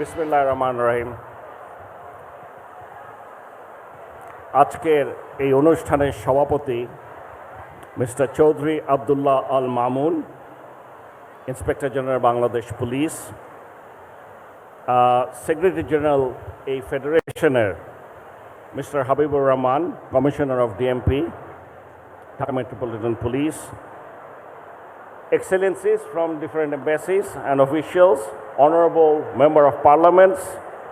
বিসমিল্লাহ রহমান রহিম। আজকের এই অনুষ্ঠানের সভাপতি mister Chowdhury Abdullah Al Mamun, inspector general Bangladesh police secretary general এই ফেডারেশনের mister Habibur Rahman, commissioner of DMP, Dhaka metropolitan police excellencies from different embassies and officials, honorable member of parliaments,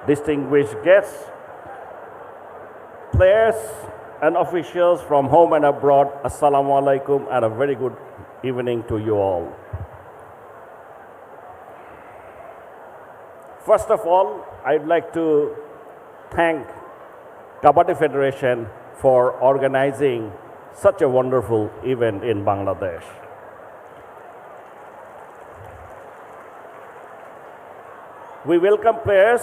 distinguished guests, players and officials from home and abroad, assalamu alaikum and a very good evening to you all. First of all, I'd like to thank Kabaddi Federation for organizing such a wonderful event in Bangladesh. We welcome players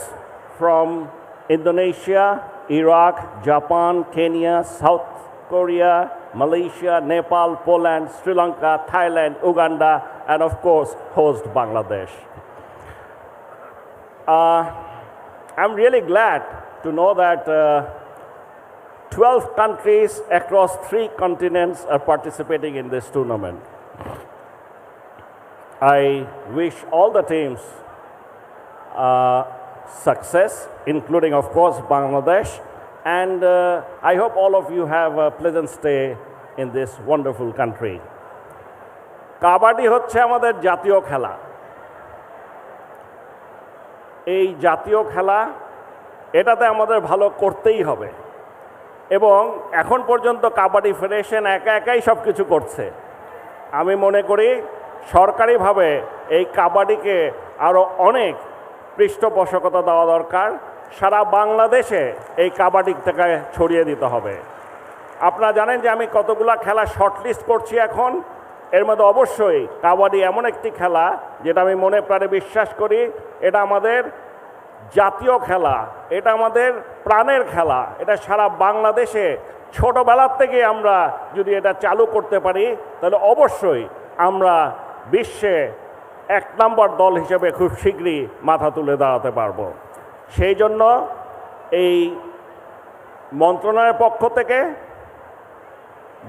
from Indonesia, Iraq, Japan, Kenya, South Korea, Malaysia, Nepal, Poland, Sri Lanka, Thailand, Uganda, and of course, host Bangladesh. Uh, I'm really glad to know that uh, 12 countries across three continents are participating in this tournament. I wish all the teams success, including, of course, Bangladesh. And uh, I hope all of you have a pleasant stay in this wonderful country. Kabaddi হচ্ছে আমাদের জাতীয় খেলা এই জাতীয় খেলা এটাতে আমাদের ভালো করতেই হবে এবং এখন পর্যন্ত কাবাডি ফেডারেশন একা একাই সব কিছু করছে আমি মনে করি সরকারিভাবে এই কাবাডিকে আরও অনেক পৃষ্ঠপোষকতা দেওয়া দরকার। সারা বাংলাদেশে এই কাবাডিটাকে ছড়িয়ে দিতে হবে। আপনারা জানেন যে আমি কতগুলা খেলা শর্টলিস্ট করছি এখন। এর মধ্যে অবশ্যই কাবাডি এমন একটি খেলা যেটা আমি মনে প্রাণে বিশ্বাস করি, এটা আমাদের জাতীয় খেলা, এটা আমাদের প্রাণের খেলা, এটা সারা বাংলাদেশে ছোটোবেলার থেকে আমরা যদি এটা চালু করতে পারি, তাহলে অবশ্যই আমরা বিশ্বে এক নম্বর দল হিসেবে খুব শীঘ্রই মাথা তুলে দাঁড়াতে পারব। সেই জন্য এই মন্ত্রণালয়ের পক্ষ থেকে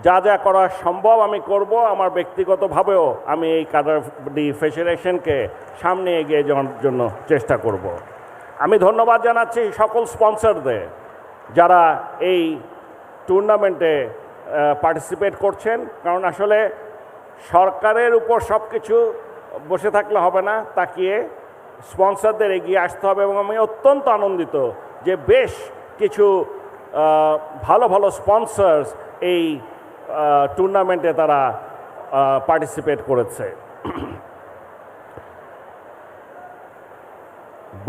যা যা করা সম্ভব আমি করব। আমার ব্যক্তিগতভাবেও আমি এই কাবাডি ফেডারেশনকে সামনে এগিয়ে যাওয়ার জন্য চেষ্টা করব। আমি ধন্যবাদ জানাচ্ছি সকল স্পন্সরদের যারা এই টুর্নামেন্টে পার্টিসিপেট করছেন। কারণ আসলে সরকারের উপর সব কিছু বসে থাকলে হবে না, তাকিয়ে স্পন্সরদের এগিয়ে আসতে হবে এবং আমি অত্যন্ত আনন্দিত যে বেশ কিছু ভালো ভালো স্পন্সর্স এই টুর্নামেন্টে তারা পার্টিসিপেট করেছে।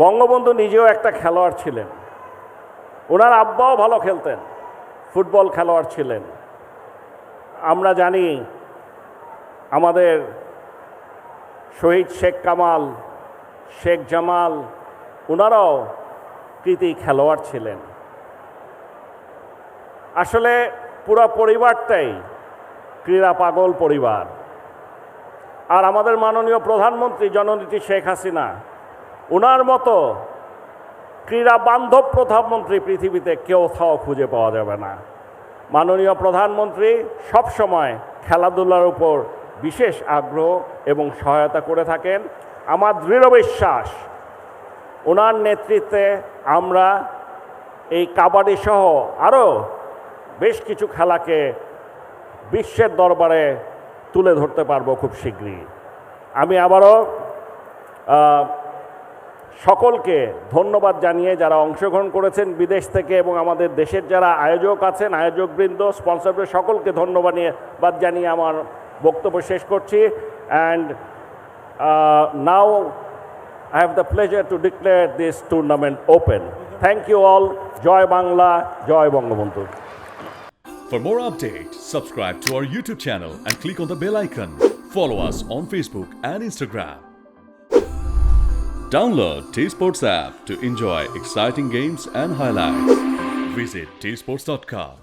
বঙ্গবন্ধু নিজেও একটা খেলোয়াড় ছিলেন। ওনার আব্বাও ভালো খেলতেন, ফুটবল খেলোয়াড় ছিলেন। আমরা জানি, আমাদের শহীদ শেখ কামাল, শেখ জামাল ওনারাও কৃতি খেলোয়াড় ছিলেন। আসলে পুরো পরিবারটাই ক্রীড়া পাগল পরিবার। আর আমাদের মাননীয় প্রধানমন্ত্রী জননীতি শেখ হাসিনা ওনার মতো ক্রীড়া বান্ধব প্রধানমন্ত্রী পৃথিবীতে কেউ থাও খুঁজে পাওয়া যাবে না। মাননীয় প্রধানমন্ত্রী সবসময় খেলাধুলার উপর বিশেষ আগ্রহ এবং সহায়তা করে থাকেন। আমার দৃঢ় বিশ্বাস, ওনার নেতৃত্বে আমরা এই কাবাডি সহ আরও বেশ কিছু খেলাকে বিশ্বের দরবারে তুলে ধরতে পারব খুব শীঘ্রই। আমি আবারও সকলকে ধন্যবাদ জানিয়ে যারা অংশগ্রহণ করেছেন বিদেশ থেকে এবং আমাদের দেশের যারা আয়োজক আছেন, আয়োজকবৃন্দ স্পন্সরদের সকলকে ধন্যবাদ নিয়ে, বাদ জানিয়ে আমার বক্তব্য শেষ করছি and now I have the pleasure to declare this tournament open. Thank you all. জয় বাংলা জয় Bangabandhu For more updates, subscribe to our YouTube channel and click on the bell icon. Follow us on Facebook and Instagram. Download T Sports app to enjoy exciting games and highlights. Visit tsports.com.